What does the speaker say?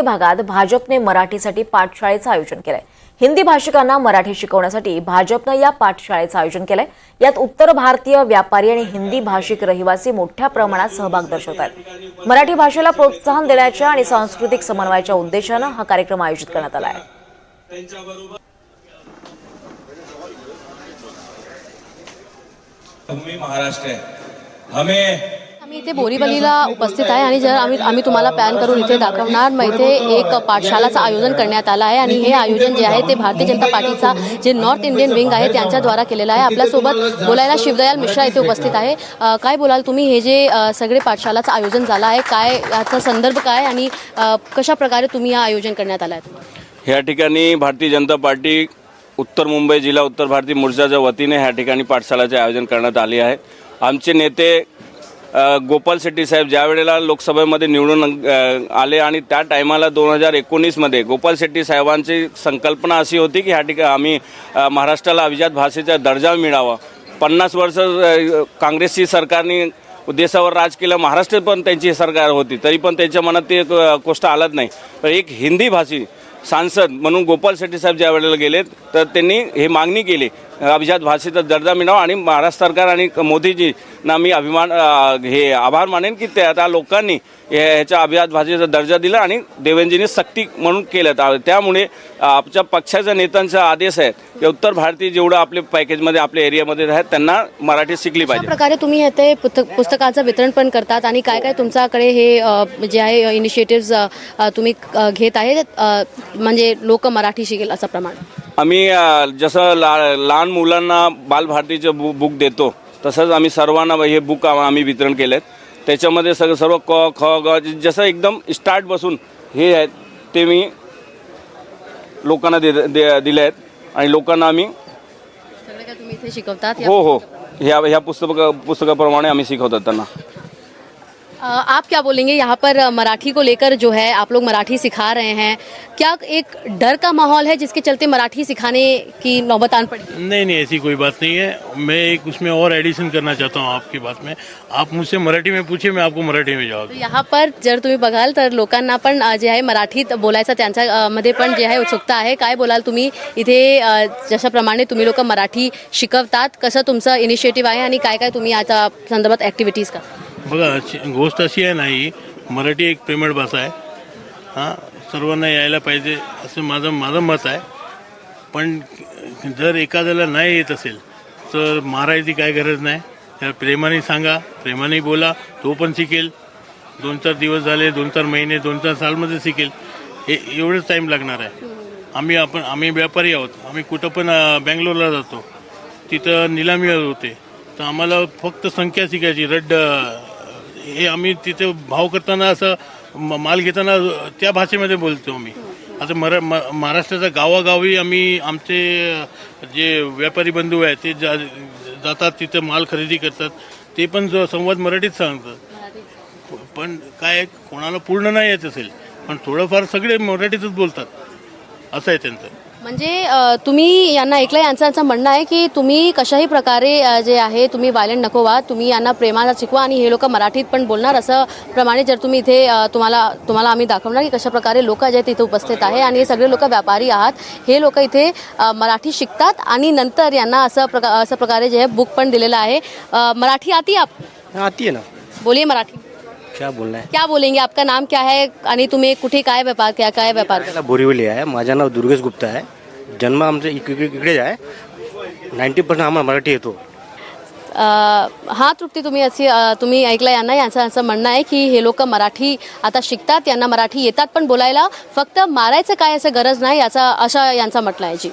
भागात भाजपने मराठीसाठी पाठशाळेचं आयोजन केलंय. हिंदी भाषिकांना मराठी शिकवण्यासाठी भाजपनं या पाठशाळेचं आयोजन केलंय. यात उत्तर भारतीय व्यापारी आणि हिंदी भाषिक रहिवासी मोठ्या प्रमाणात सहभाग दर्शवत आहेत. मराठी भाषेला प्रोत्साहन देण्याच्या आणि सांस्कृतिक समन्वयाच्या उद्देशानं हा कार्यक्रम आयोजित करण्यात आला आहे. महाराष्ट्र हमें आम्ही इथे बोरीवलीला उपस्थित आहे आणि जर आम्ही आम्ही तुम्हाला पॅन करून इथे दाखवणार मग इथे एक पाठशालाचं आयोजन करण्यात आलं आहे आणि हे आयोजन जे आहे ते भारतीय जनता पार्टीचा जे नॉर्थ इंडियन विंग आहे त्यांच्याद्वारा केलेलं आहे. आपल्यासोबत बोलायला शिवदयाल मिश्रा इथे उपस्थित आहे. काय बोलाल तुम्ही? हे जे सगळे पाठशालाचं आयोजन झालं आहे काय याचा संदर्भ काय आणि कशा प्रकारे तुम्ही हा आयोजन करण्यात आलं आहे ह्या ठिकाणी भारतीय जनता पार्टी उत्तर मुंबई जिल्हा उत्तर भारतीय मोर्चाच्या वतीने ह्या ठिकाणी पाठशालाचे आयोजन करण्यात आले आहे. आमचे नेते गोपाल शेट्टी साहेब ज्या वेळेला लोकसभेमध्ये निवडून आले आणि त्या टायमाला दोन हजार एकोणीसमध्ये गोपाल शेट्टी साहेबांची संकल्पना अशी होती की ह्या ठिकाणी आम्ही महाराष्ट्राला अभिजात भाषेचा दर्जा मिळावा. पन्नास वर्ष काँग्रेसची सरकारने देशावर राज केलं महाराष्ट्र पण त्यांची सरकार होती तरी पण त्यांच्या मनात ते एक गोष्ट आलत नाही. पण एक हिंदी भाषी सांसद म्हणून गोपाल शेट्टी साहेब ज्या वेळेला गेलेत तर त्यांनी हे मागणी केली. अभिजात भाषेचा दर्जा मिळावा आणि महाराष्ट्र सरकार आणि मोदीजींना मी अभिमान हे आभार मानेन की त्या त्या लोकांनी हे- ह्याच्या अभिजात भाषेचा दर्जा दिला आणि देवेंजींनी सक्ती म्हणून केलं त्यामुळे आमच्या पक्षाच्या नेत्यांचा आदेश आहे की उत्तर भारतीय जेवढं आपले पॅकेजमध्ये आपल्या एरियामध्ये आहेत त्यांना मराठी शिकली पाहिजे. प्रकारे तुम्ही हे ते पुस्तक पुस्तकाचं वितरण पण करतात आणि काय काय तुमच्याकडे हे जे आहे इनिशिएटिव्ह तुम्ही घेत आहे म्हणजे लोक मराठी शिकेल असं प्रमाण. आम्ही जसं ला लहान मुलांना बालभारतीचं बु बुक देतो तसंच आम्ही सर्वांना हे बुक आम- आम्ही वितरण केलं आहे त्याच्यामध्ये सगळं सर्व क ख ग जसं एकदम स्टार्ट बसून हे आहेत ते मी लोकांना दे दे- दिले आहेत. आणि लोकांना आम्ही तुम्ही इथे शिकवतात? हो हो. ह्या ह्या पुस्तक पुस्तकाप्रमाणे आम्ही शिकवतात त्यांना. आप क्या बोलेंगे? यहाँ पर मराठी को लेकर जो है आप लोग मराठी सिखा रहे हैं। क्या एक डर का माहौल है जिसके चलते मराठी सिखाने की नौबत आन पड़ी? नहीं नहीं ऐसी कोई बात नहीं है। मैं एक उसमें और एडिशन करना चाहता हूँ आपकी बात में। आप मुझसे मराठी में पूछिए मैं आपको मराठी में जवाब दूँ। यहाँ पर जर तुम्ही बघाल तर लोकांना पण जे आहे मराठीत बोलायचं त्यांच्या मध्ये पण जे आहे उत्सुकता आहे. काय बोलाल तुम्ही? इथे जशाप्रमाणे तुम्ही लोक मराठी शिकवतात. कसं तुमचं इनिशिएटिव्ह आहे आणि काय काय तुम्ही याच्या संदर्भात ॲक्टिव्हिटीज का? बघा अशी- गोष्ट अशी आहे नाही मराठी एक प्रेमळ भाषा आहे. हां सर्वांना यायला पाहिजे असं माझं माझं मत आहे. पण जर एखाद्याला नाही येत असेल तर मारायची काय गरज नाही. त्या प्रेमाने सांगा प्रेमाने बोला तो पण शिकेल. दोन चार दिवस झाले दोन चार महिने दोन चार सालमध्ये शिकेल. हे एवढंच टाईम लागणार आहे. आम्ही आपण आम्ही व्यापारी आहोत. आम्ही कुठं पण बँगलोरला जातो. तिथं निलामी होते. तर आम्हाला फक्त संख्या शिकायची रड्ड हे आम्ही तिथे भाव करताना असं म- माल घेताना त्या भाषेमध्ये बोलतो आम्ही. आता मरा म- गावागावी आम्ही आमचे जे व्यापारी बंधू आहेत ते जा जातात तिथं माल खरेदी करतात. ते पण जो संवाद मराठीत सांगतात. पण काय कोणाला पूर्ण नाही येत असेल पण थोडंफार सगळे मराठीतच बोलतात. असं आहे त्यांचं. म्हणजे तुम्ही यांना ऐकलं यांचं यांचं म्हणणं आहे की तुम्ही कशाही प्रकारे जे आहे तुम्ही वायलेंट नको व्हा. तुम्ही यांना प्रेमाला शिकवा आणि हे लोक मराठीत पण बोलणार असं प्रमाणे जर तुम्ही इथे तुम्हाला तुम्हाला आम्ही दाखवणार की कशा प्रकारे लोक जे आहेत तिथे उपस्थित आहे आणि हे सगळे लोक व्यापारी आहात. हे लोक इथे मराठी शिकतात आणि नंतर यांना असं प्रका असं प्रकारे जे आहे बुक पण दिलेलं आहे. मराठी आती आप आती है ना. बोलिए मराठी. क्या बोलना है? क्या बोलेंगे? आपका नाम क्या है? आणि तुम्ही कुठे काय व्यापार क्या काय व्यापार? करता? मला बोरिवली आहे माझं नाव दुर्गेश गुप्ता आहे जन्म आमचा इक- इक- इकडेच आहे नाईन्टी पर्सेंट आम्हाला मराठी येतो। अ, हा तृप्ती तुम्ही अशी अ, तुम्ही ऐकलं यांना यांचं असं म्हणणं आहे की हे लोक मराठी आता शिकतात यांना मराठी येतात पण बोलायला फक्त मारायचं काय असं गरज नाही याचा अशा यांचा म्हटलं आहे जी.